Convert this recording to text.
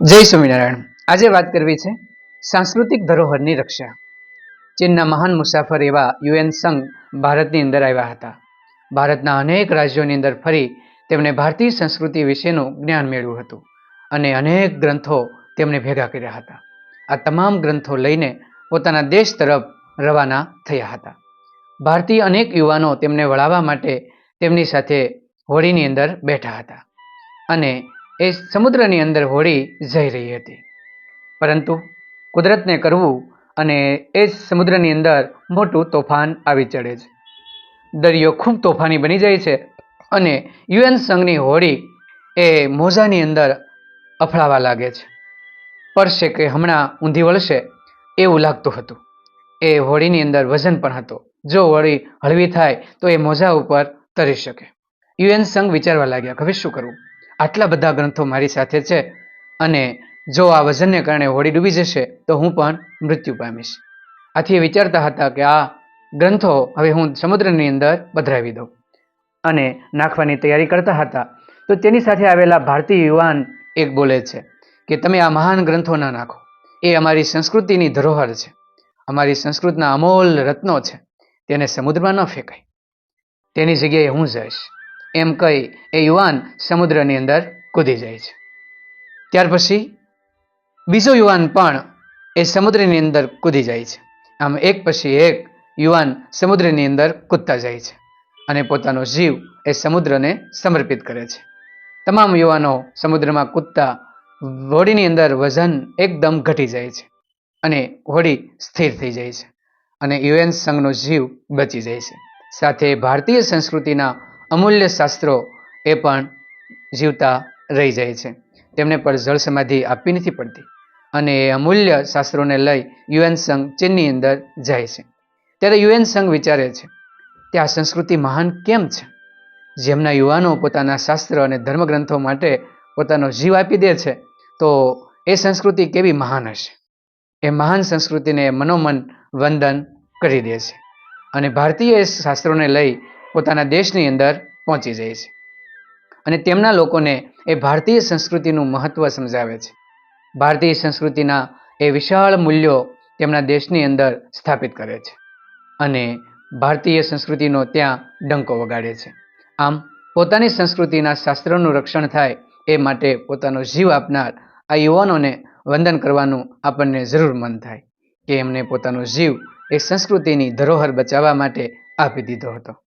જય સ્વામિનારાયણ. આજે વાત કરવી છે સાંસ્કૃતિક ધરોહરની રક્ષા. ચીનના મહાન મુસાફર એવા યુએન સંઘ ભારતની અંદર આવ્યા હતા. ભારતના અનેક રાજ્યોની અંદર ફરી તેમણે ભારતીય સંસ્કૃતિ વિશેનું જ્ઞાન મેળવ્યું હતું અને અનેક ગ્રંથો તેમણે ભેગા કર્યા હતા. આ તમામ ગ્રંથો લઈને પોતાના દેશ તરફ રવાના થયા હતા. ભારતીય અનેક યુવાનો તેમને વળાવવા માટે તેમની સાથે હોળીની અંદર બેઠા હતા અને એ સમુદ્રની અંદર હોડી જઈ રહી હતી. પરંતુ કુદરતને કરવું અને એ સમુદ્રની અંદર મોટું તોફાન આવી ચડે છે. દરિયો ખૂબ તોફાની બની જાય છે અને યુએન સંઘની હોડી એ મોજાની અંદર અફળાવા લાગે છે. પડશે કે હમણાં ઊંધી વળશે એવું લાગતું હતું. એ હોડીની અંદર વજન પણ હતો. જો હોડી હળવી થાય તો એ મોજા ઉપર તરી શકે. યુએન સંઘ વિચારવા લાગ્યા, હવે શું કરવું આટલા બધા ગ્રંથો મારી સાથે છે અને જો આ વજનને કારણે હોડી ડૂબી જશે, તો હું પણ મૃત્યુ પામીશ. આથી વિચારતા હતા કે આ ગ્રંથો હવે હું સમુદ્રની અંદર પધરાવી દઉં. અને નાખવાની તૈયારી કરતા હતા, તો તેની સાથે આવેલા ભારતીય યુવાન એક બોલે છે કે, તમે આ મહાન ગ્રંથો ના નાખો. એ અમારી સંસ્કૃતિની ધરોહર છે. અમારી સંસ્કૃતના અમોલ રત્નો છે. તેને સમુદ્રમાં ન ફેંકાય. તેની જગ્યાએ હું જઈશ. એમ કહી એ યુવાન સમુદ્રની અંદર કૂદી જાય છે. ત્યાર પછી બીજો યુવાન પણ એ સમુદ્રની અંદર કૂદી જાય છે. આમ એક પછી એક યુવાન સમુદ્રની અંદર કૂદતા જાય છે અને પોતાનો જીવ એ સમુદ્રને સમર્પિત કરે છે. તમામ યુવાનો સમુદ્રમાં કૂદતા હોડીની અંદર વજન એકદમ ઘટી જાય છે અને હોડી સ્થિર થઈ જાય છે અને યુએન સંઘનો જીવ બચી જાય છે. સાથે ભારતીય સંસ્કૃતિના અમૂલ્ય શાસ્ત્રો એ પણ જીવતા રહી જાય છે. તેમને પણ જળ સમાધિ આપવી નથી પડતી અને એ અમૂલ્ય શાસ્ત્રોને લઈ યુએન સંઘ ચીનની અંદર જાય છે. ત્યારે યુએન સંઘ વિચારે છે કે આ સંસ્કૃતિ મહાન કેમ છે? જેમના યુવાનો પોતાના શાસ્ત્ર અને ધર્મગ્રંથો માટે પોતાનો જીવ આપી દે છે, તો એ સંસ્કૃતિ કેવી મહાન હશે? એ મહાન સંસ્કૃતિને મનોમન વંદન કરી દે છે અને ભારતીય શાસ્ત્રોને લઈ પોતાના દેશની અંદર પહોંચી જાય છે. અને તેમના લોકોને એ ભારતીય સંસ્કૃતિનું મહત્ત્વ સમજાવે છે. ભારતીય સંસ્કૃતિના એ વિશાળ મૂલ્યો તેમના દેશની અંદર સ્થાપિત કરે છે. અને ભારતીય સંસ્કૃતિનો ત્યાં ડંકો વગાડે છે. આમ, પોતાની સંસ્કૃતિના શાસ્ત્રોનું રક્ષણ થાય એ માટે પોતાનો જીવ આપનાર આ યુવાનોને વંદન કરવાનું આપણને જરૂર મન થાય કે એમને પોતાનો જીવ એ સંસ્કૃતિની ધરોહર બચાવવા માટે આપી દીધો હતો.